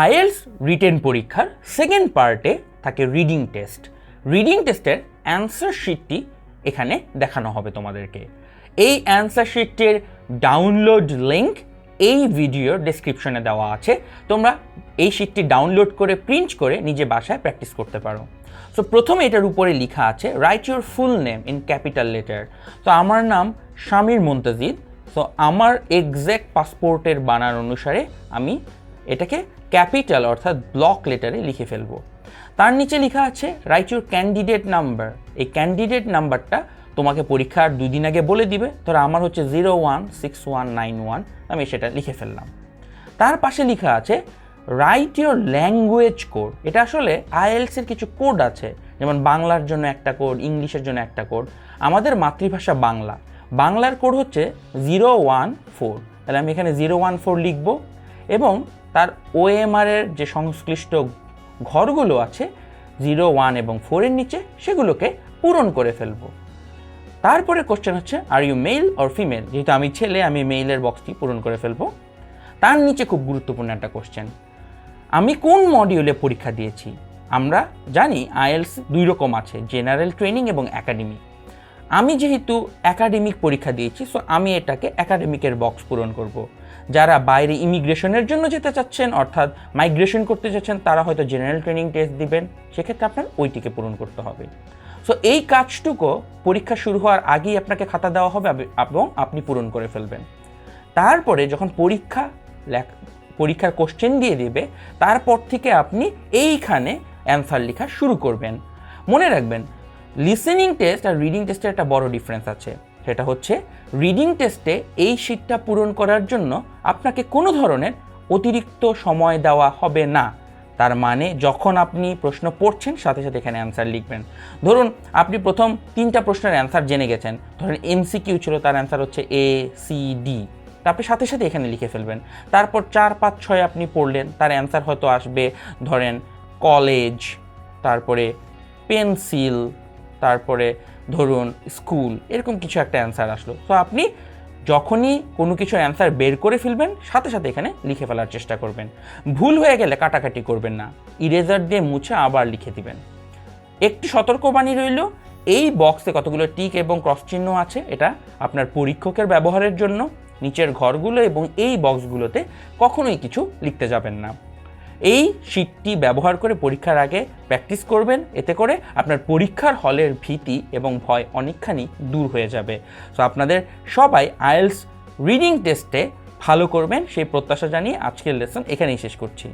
IELTS written পরীক্ষার second পার্টে থাকে রিডিং টেস্ট। রিডিং টেস্টের অ্যান্সার শিটটি এখানে দেখানো হবে তোমাদেরকে। এই অ্যান্সার শিটটির ডাউনলোড লিঙ্ক এই ভিডিওর ডেসক্রিপশনে দেওয়া আছে। তোমরা এই শিটটি ডাউনলোড করে, প্রিন্ট করে নিজে বাসায় প্র্যাকটিস করতে পারো। সো প্রথমে এটার উপরে লেখা আছে write your full name in capital letter তো আমার নাম শামির মুন্তাজিদ। সো আমার এক্স্যাক্ট পাসপোর্টের বানান অনুসারে আমি এটাকে ক্যাপিটাল অর্থাৎ ব্লক লেটারে লিখে ফেলব। তার নিচে লেখা আছে রাইট ইউর ক্যান্ডিডেট নাম্বার এই ক্যান্ডিডেট নাম্বারটা তোমাকে পরীক্ষার দুই দিন আগে বলে দিবে। ধরো আমার হচ্ছে zero one six one nine one আমি সেটা লিখে ফেললাম। তার পাশে লেখা আছে রাইট ইউর ল্যাঙ্গুয়েজ কোড এটা আসলে আইএলসের কিছু কোড আছে, যেমন বাংলার জন্য একটা কোড, ইংলিশের জন্য একটা কোড। আমাদের মাতৃভাষা বাংলা। বাংলার কোড হচ্ছে জিরো ওয়ান ফোর তাহলে আমি এখানে জিরো ওয়ান ফোর লিখব এবং তার ওএমআর এর যে সংশ্লিষ্ট ঘরগুলো আছে, জিরো, ওয়ান এবং ফোরের নিচে, সেগুলোকে পূরণ করে ফেলব। তারপরে কোশ্চেন হচ্ছে are you male or female যেহেতু আমি ছেলে, আমি মেইলের বক্সটি পূরণ করে ফেলব। তার নিচে খুব গুরুত্বপূর্ণ একটা কোশ্চেন আমি কোন মডিউলে পরীক্ষা দিয়েছি? আমরা জানি আইএলস দুই রকম আছে জেনারেল ট্রেনিং এবং একাডেমিক আমি যেহেতু একাডেমিক পরীক্ষা দিয়েছি সো আমি এটাকে একাডেমিকের বক্স পূরণ করব। যারা বাইরে ইমিগ্রেশনের জন্য যেতে চাচ্ছেন, অর্থাৎ মাইগ্রেশন করতে চাচ্ছেন, তারা হয়তো জেনারেল ট্রেনিং টেস্ট দিবেন। সেক্ষেত্রে আপনার ওইটিকে পূরণ করতে হবে। সো এই কাজটুকু পরীক্ষা শুরু হওয়ার আগেই আপনাকে খাতা দেওয়া হবে এবং আপনি পূরণ করে ফেলবেন। তারপরে যখন পরীক্ষা পরীক্ষার কোশ্চেন দিয়ে দেবে, তারপর থেকে আপনি এইখানে অ্যান্সার লেখা শুরু করবেন। মনে রাখবেন লিসেনিং টেস্ট আর রিডিং টেস্টের একটা বড় ডিফারেন্স আছে। সেটা হচ্ছে রিডিং টেস্টে এই শীটটা পূরণ করার জন্য আপনাকে কোনো ধরনের অতিরিক্ত সময় দেওয়া হবে না। তার মানে যখন আপনি প্রশ্ন পড়ছেন, সাথে সাথে এখানে অ্যান্সার লিখবেন। ধরুন, আপনি প্রথম তিনটা প্রশ্নের অ্যান্সার জেনে গেছেন। ধরেন এমসিকিউ ছিল, তার অ্যান্সার হচ্ছে এ সি ডি আপনি সাথে সাথে এখানে লিখে ফেলবেন। তারপর চার, পাঁচ, ছয় আপনি পড়লেন, তার অ্যান্সার হয়তো আসবে, ধরেন কলেজ তারপরে পেন্সিল তারপরে ধরুন স্কুল, এরকম কিছু একটা অ্যান্সার আসলো। তো আপনি যখনই কোনো কিছু অ্যান্সার বের করে ফেলবেন, সাথে সাথে এখানে লিখে ফেলার চেষ্টা করবেন। ভুল হয়ে গেলে কাটাকাটি করবেন না। ইরেজার দিয়ে মুছে আবার লিখে দিবেন। একটি সতর্কবাণী রইল, এই বক্সে কতগুলো টিক এবং ক্রস চিহ্ন আছে, এটা আপনার পরীক্ষকের ব্যবহারের জন্য, নিচের ঘরগুলো এবং এই বক্সগুলোতে কখনোই কিছু লিখতে যাবেন না। এই শীটটি ব্যবহার করে পরীক্ষার আগে প্র্যাকটিস করবেন। এতে করে আপনার পরীক্ষার হলের ভীতি এবং ভয় অনেকখানি দূর হয়ে যাবে। সো আপনাদের সবাই আয়েলস রিডিং টেস্টে ভালো করবেন। সেই প্রত্যাশা জানিয়ে আজকের লেসন এখানেই শেষ করছি।